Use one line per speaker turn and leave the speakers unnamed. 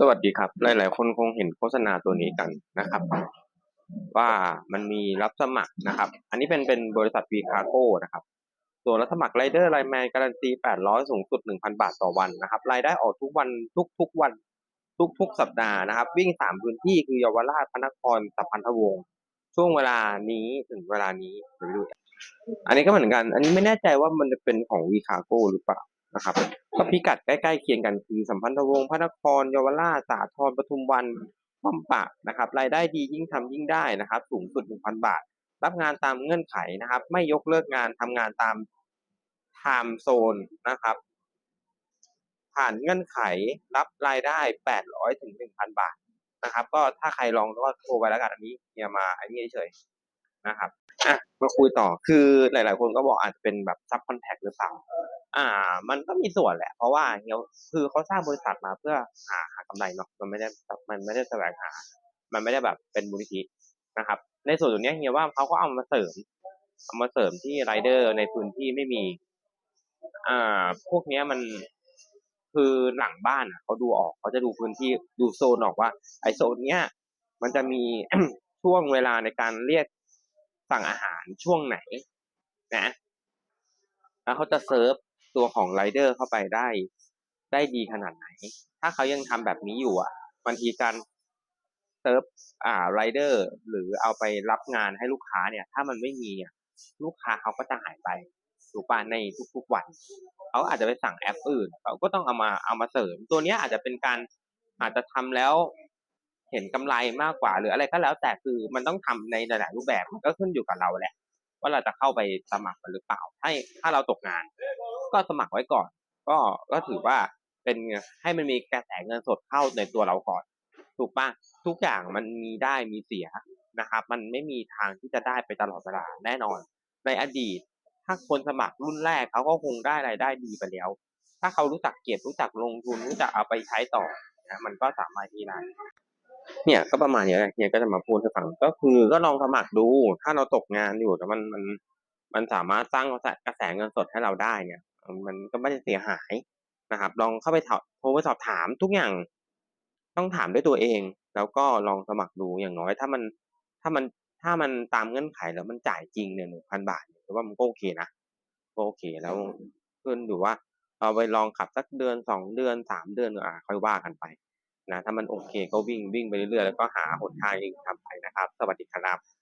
สวัสดีครับ หลาย ๆ คนคงเห็นโฆษณาตัวนี้กันนะครับ ว่ามันมีรับสมัครนะครับ อันนี้เป็นเป็นบริษัทวีคาโก้นะครับ ตัวรับสมัครไรเดอร์ไลแมนการันตี 800 สูงสุด 1,000 บาทต่อวันนะครับ รายได้ออกทุกวันทุกทุกวัน ทุกทุกสัปดาห์นะครับ วิ่ง 3 พื้นที่คือเยาวราชพระนครสัมพันธวงศ์ช่วงเวลานี้ถึงเวลานี้เดี๋ยวไปดูอันนี้ก็เหมือนกัน อันนี้ไม่แน่ใจว่ามันจะเป็นของวีคาโก้หรือเปล่า นะครับก็พิกัดใกล้ๆเคียงกันคือสัมพันธวงศ์พระนครเยาวราชสาทรปทุมวันป้อมปรากนะครับรายได้ดียิ่งทำยิ่งได้นะครับ สูงสุด 1,000 บาท รับงานตามเงื่อนไขนะครับ ไม่ยกเลิกงานทำงานตามไทม์โซนนะครับ ผ่านเงื่อนไขรับรายได้ 800ถึง1,000 บาทนะครับ ก็ถ้าใครลองก็โทรไปแล้วกันอันนี้เนี่ยมาอันนี้เฉยๆนะครับอะมาคุยต่อคือหลาย ๆ คนก็บอกอาจจะเป็นแบบซับคอนแทคหรือเปล่า อ่า มันก็มีส่วนแหละ เพราะว่าเฮียคือเขาสร้างบริษัทมาเพื่อหาหากำไรเนาะมันไม่ได้มันไม่ได้แสวงหา มันไม่ได้แบบเป็นมูลนิธินะครับ ในส่วนตรงนี้เฮียว่าเขาก็เอามาเสริมเอามาเสริมที่ไรเดอร์ในพื้นที่ไม่มี อ่า พวกเนี้ยมันคือหลังบ้านอะเขาดูออกเขาจะดูพื้นที่ดูโซนออกว่า ไอโซนเนี้ยมันจะมีช่วงเวลาในการเรียกสั่งอาหารช่วงไหน นะ แล้วเขาจะเซิร์ฟ ตัวของไรเดอร์เข้าไปได้ ได้ดีขนาดไหน ถ้าเขายังทำแบบนี้อยู่อะบางทีการเซิร์ฟอ่าไรเดอร์หรือเอาไปรับงานให้ลูกค้าเนี่ย ถ้ามันไม่มีอะลูกค้าเขาก็จะหายไปถูกป่ะในทุกๆวันเขาอาจจะไปสั่งแอปอื่นเขาก็ต้องเอามาเอามาเสริม ตัวเนี้ยอาจจะเป็นการอาจจะทำแล้วเห็นกำไรมากกว่าหรืออะไรก็แล้ว แต่คือมันต้องทำในหลายๆรูปแบบมันก็ขึ้นอยู่กับเราแหละ ว่าเราจะเข้าไปสมัครหรือเปล่าให้ถ้าเราตกงาน ก็สมัครไว้ก่อน ก็ก็ถือว่าเป็นให้มันมีกระแสเงินสดเข้าในตัวเราก่อน ถูกปะทุกอย่างมันมีได้มีเสียนะครับ มันไม่มีทางที่จะได้ไปตลอดเวลาแน่นอน ในอดีต ถ้าคนสมัครรุ่นแรกเขาก็คงได้รายได้ดีไปแล้ว ถ้าเขารู้จักเก็บรู้จักลงทุนรู้จักเอาไปใช้ต่อนะมันก็สามารถที่ได้เนี่ยก็ประมาณนี้แหละเนี่ยก็จะมาพูดให้ฟังก็คือก็ลองสมัครดู ถ้าเราตกงานอยู่แต่มันมัน มันสามารถสร้างกระแสเงินสดให้เราได้เนี่ย มันก็ไม่ได้เสียหายนะครับ ลองเข้าไปโทรไปสอบถามทุกอย่างต้องถามด้วยตัวเอง แล้วก็ลองสมัครดูอย่างน้อย ถ้ามันถ้ามันถ้ามันตามเงื่อนไขแล้วมันจ่ายจริงเนี่ยหนึ่งพันบาทเนี่ยว่ามันก็โอเคนะก็โอเคแล้วขึ้นอยู่ว่าเอาไปลองขับสักเดือนสองเดือนสามเดือนอ่าค่อยว่ากันไปนะถ้ามันโอเคก็วิ่งวิ่งไปเรื่อยๆแล้วก็หาหนทางเองทำไปนะครับ สวัสดีครับ